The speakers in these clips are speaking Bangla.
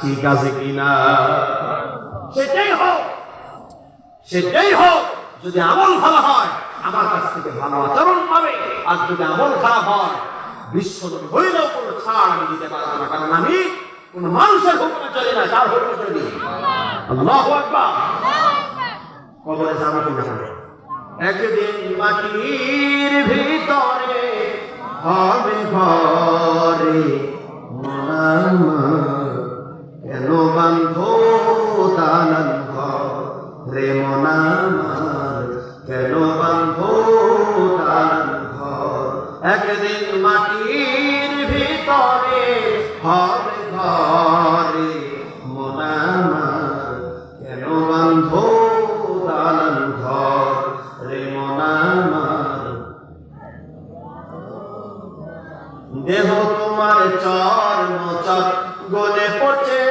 ঠিক আছে কিনা সেটাই হোক সেটাই হোক, যদি আমল ভালো হয়, আমার কাছ থেকে ভালো আচরণ পাবে। আর যদি আমল খারাপ হয় বিশ্ব কোনো ছাড় আমি দিতে পারব না, কারণ আমি কোন মানুষের হুকুমে চলি না হুকুমে চলি। আল্লাহু কবরে বলো? একদিন মাটির ভিতরে হবে একদিন মাটির ভিতরে ঘরে মনামার কেন বান্ধ দালান ঘর? রে মনামার দেহ তোমার চর গলে পচে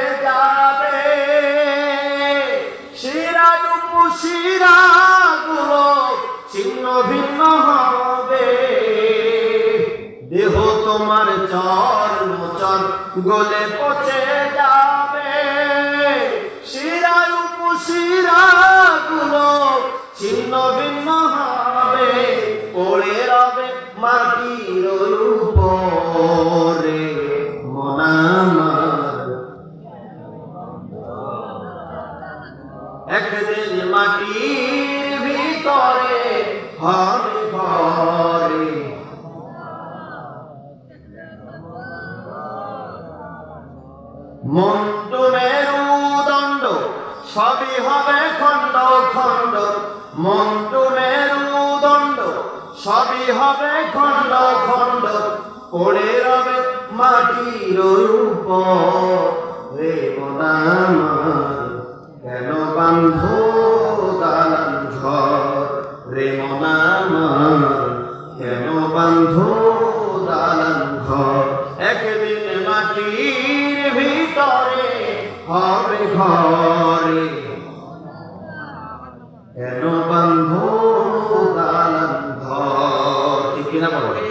উপশিরা গুলো ছিন্ন ভিন্ন হবে। দেহ তোমার চর গলে পচে যাবে। শিরা উপশিরা গুলো ছিন্ন ভিন্ন হবে। পড়ে রবে মাটির উপরে, মনামার। একদিন মাটির ভিতরে হবে ঘরে। মন্টু মেরুদণ্ড সবই হবে খণ্ড খণ্ড। মন্টু মেরুদণ্ড সবই হবে খণ্ড খণ্ড। পড়ে রবে মাটির উপর রে কেন বান্ধ দালান ঘর রে মনামার কেন বান্ধ দালান ঘর একদিন মাটির ভিতরে হবে ঘরে। কেন